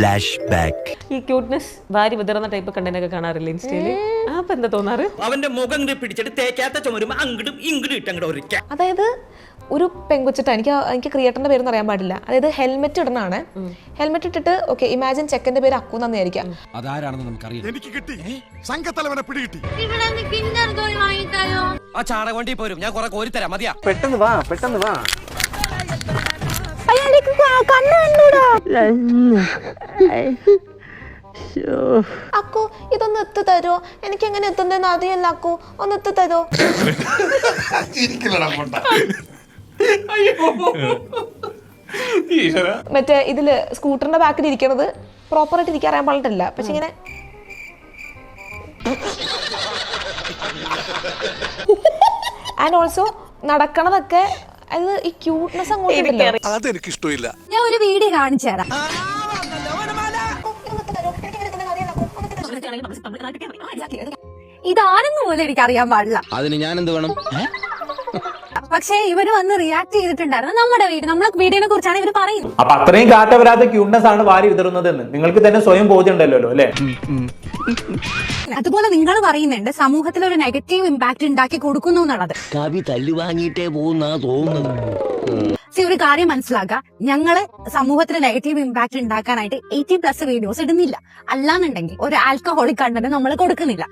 Flash back ഈ cuteness വാരി വിതറുന്ന type content ഒക്കെ കാണാറില്ല ഇൻസ്റ്റയിൽ? അപ്പൊ എന്താ തോന്നാറ്? അവന്റെ മുഖം പിടിച്ചിട്ട് തേക്കാത്ത ചുമരുമ്പോ അങ്ങടും ഇങ്ങടും ഇട്ട് അങ്ങോട്ട് ഒരിക്കാം. അതായത് ഒരു പെങ്കുച്ചിട്ട് എനിക്ക് എനിക്ക് ക്രിയേറ്ററിന്റെ പേര് അറിയാൻ പാടില്ല. അതായത് ഹെൽമെറ്റ് ഇടണാണ് ഹെൽമെറ്റ് ഇട്ടിട്ട് ഓക്കെ ഇമാജിൻ ചെക്കന്റെ പേര് അക്കു എന്നായിരിക്കാം. അതാരാണെന്ന് നമുക്കറിയാം എനിക്ക് കിട്ടി. സംഘത്തലവനെ പിടികിട്ടി. ആ പോരും. ഞാൻ കുറെ കോരിത്തരാം. മതിയാ. പെട്ടെന്ന് വാ പെട്ടെന്ന് വാ. അക്കു ഇതൊന്ന് എത്ത് തരോ? എനിക്ക് എങ്ങനെ എത്തുന്നതെന്ന് അറിയില്ല അക്കു. ഒന്ന് എത്ത് തരോ? മറ്റേ ഇതിൽ സ്കൂട്ടറിന്റെ ബാക്കിൽ ഇരിക്കണത് പ്രോപ്പറായിട്ട് ഇരിക്കാൻ അറിയാൻ പാടില്ല പക്ഷെ ഇങ്ങനെ ആൻഡ് ഓൾസോ നടക്കണതൊക്കെ അത് ഈ ക്യൂട്ട്നെസ് അങ്ങോട്ട്. അതെനിക്ക് ഇഷ്ടമില്ല ഞാൻ ഒരു വീഡിയോ കാണിച്ചു തരാം. ഇതാരെന്ന് പോലും എനിക്ക് അറിയാൻ പാടില്ല. അതിന് ഞാൻ എന്ത് വേണം പക്ഷേ ഇവർ വന്ന് റിയാക്ട് ചെയ്തിട്ടുണ്ടായിരുന്നു നമ്മുടെ വീട് നമ്മളെ വീടിനെ കുറിച്ചാണ് ഇവർ പറയുന്നത്. അപ്പൊ അത്രയും കാറ്റവരാത്ത ക്യൂട്ട്നെസ് ആണ് വാരി വിതറുന്നതെന്ന്. നിങ്ങൾക്ക് തന്നെ സ്വയം ബോധ്യം ഉണ്ടല്ലോ അല്ലേ? അതുപോലെ നിങ്ങൾ പറയുന്നുണ്ട് സമൂഹത്തിൽ ഒരു നെഗറ്റീവ് ഇമ്പാക്ട് ഉണ്ടാക്കി കൊടുക്കുന്നു എന്നുള്ളത്. കവി തല്ലു വാങ്ങിയിട്ടേ പോകുന്നാ തോന്നുന്നത് സി ഒരു കാര്യം മനസ്സിലാക്കുക ഞങ്ങൾ സമൂഹത്തിന് നെഗറ്റീവ് ഇമ്പാക്ട് ഉണ്ടാക്കാനായിട്ട് എയ്റ്റി പ്ലസ് വീഡിയോസ് ഇടുന്നില്ല. അല്ലാന്നുണ്ടെങ്കിൽ ഒരു ആൽക്കഹോളിക് കണ്ടന്റ് നമ്മൾ കൊടുക്കുന്നില്ല.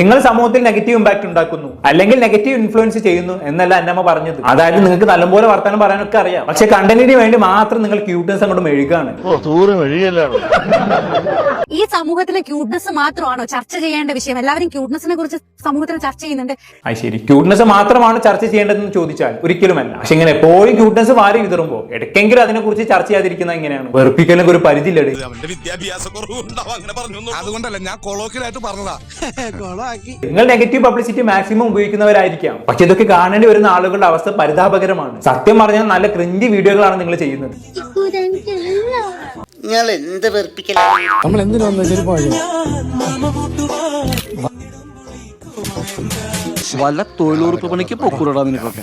നിങ്ങൾ സമൂഹത്തിൽ നെഗറ്റീവ് ഇമ്പാക്ട് ഉണ്ടാക്കുന്നു. അല്ലെങ്കിൽ നെഗറ്റീവ് ഇൻഫ്ലുവൻസ് ചെയ്യുന്നു എന്നല്ല എന്നമ്മ പറഞ്ഞത്. അതായത് നിങ്ങൾക്ക് നല്ലപോലെ വർത്തമാനം പറയാനൊക്കെ അറിയാം. പക്ഷെ കണ്ടന്റിന് വേണ്ടി മാത്രം നിങ്ങൾ ക്യൂട്ട്നെസ് അങ്ങോട്ട് മെഴുകാണ്. ഈ സമൂഹത്തിലെ ക്യൂട്ട്നെസ് മാത്രമാണോ ചർച്ച ചെയ്യേണ്ട വിഷയം? എല്ലാവരും ക്യൂട്ട്നെസിനെ കുറിച്ച് സമൂഹത്തിൽ ചർച്ച ചെയ്യുന്നുണ്ട്. അത് ശരി. ക്യൂട്ട്നെസ് മാത്രമാണ് ചർച്ച ചെയ്യേണ്ടതെന്ന് ചോദിച്ചാൽ ഒരിക്കലുമല്ല. പക്ഷെ ഇങ്ങനെ എപ്പോഴും ക്യൂട്ട്നെസ് വാരി വിതറുമ്പോ? ഇടയ്ക്കെങ്കിലും അതിനെക്കുറിച്ച് ചർച്ച ചെയ്യാതിരിക്കുന്നത് എങ്ങനെയാണ്? വെറുപ്പിക്കലൊക്കെ ഒരു പരിധി അവന്റെ വിദ്യാഭ്യാസ കുറവുണ്ടാവും അങ്ങനെ പറഞ്ഞു അതുകൊണ്ടല്ല ഞാൻ കൊളോക്കിലായിട്ട് പറഞ്ഞതാ. നിങ്ങൾ നെഗറ്റീവ് പബ്ലിസിറ്റി മാക്സിമം ഉപയോഗിക്കുന്നവരായിരിക്കാം. പക്ഷെ ഇതൊക്കെ കാണേണ്ടി വരുന്ന ആളുകളുടെ അവസ്ഥ പരിതാപകരമാണ്. സത്യം പറഞ്ഞാൽ നല്ല ക്രിഞ്ചി വീഡിയോകളാണ് നിങ്ങൾ ചെയ്യുന്നത്. നിങ്ങൾ എന്ത് വെറുപ്പിക്കലാണ് നമ്മൾ എന്തിനു വന്ന? ചെരുപ്പാഴി വല്ല തൊഴിലുറപ്പ് പണിക്ക് പൊക്കൂടാ നിനക്കൊക്കെ.